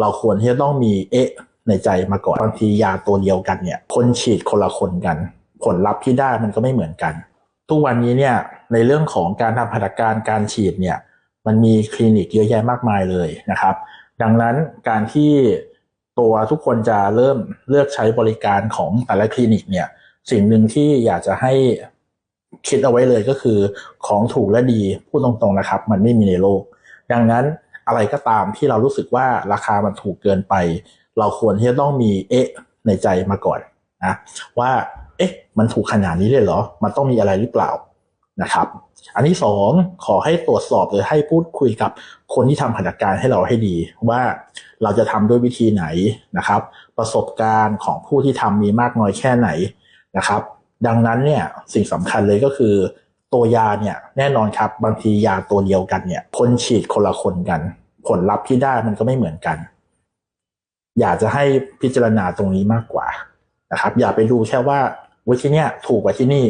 เราควรที่จะต้องมีเอ๊ะในใจมาก่อนบางทียาตัวเดียวกันเนี่ย คนฉีดคนละคนกัน ผลลัพธ์ที่ได้มันก็ไม่เหมือนกัน ทุกวันนี้เนี่ยในเรื่องของการทำพัฒการการฉีดเนี่ยมันมีคลินิกเยอะแยะมากมายเลยนะครับ ดังนั้นการที่ตัวทุกคนจะเริ่มเลือกใช้บริการของแต่ละคลินิกเนี่ยสิ่งหนึ่งที่อยากจะให้คิดเอาไว้เลยก็คือของถูกและดีพูดตรงๆนะครับ มันไม่มีในโลก ดังนั้น อะไรก็ตามที่เรารู้สึกว่าราคามันถูกเกินไป เราควรที่จะต้องมีเอ๊ะในใจมาก่อนนะว่าเอ๊ะมันถูกขนาดนี้เลยเหรอ มันต้องมีอะไรหรือเปล่านะครับ อันที่สองขอให้ตรวจสอบหรือให้พูดคุยกับคนที่ทำหัตถการให้เราให้ดี ว่าเราจะทำด้วยวิธีไหนนะครับ ประสบการณ์ของผู้ที่ทำมีมากน้อยแค่ไหนนะครับ ดังนั้นเนี่ยสิ่งสำคัญเลยก็คือ ตัวยาเนี่ยแน่นอนครับ บางทียาตัวเดียวกันเนี่ยคนฉีดคนละคนกัน ผลลัพธ์ที่ได้มันก็ไม่เหมือนกัน อยากจะให้พิจารณาตรงนี้มากกว่านะครับ อย่าไปดูแค่ว่าวิธีเนี้ยถูกกว่าที่นี่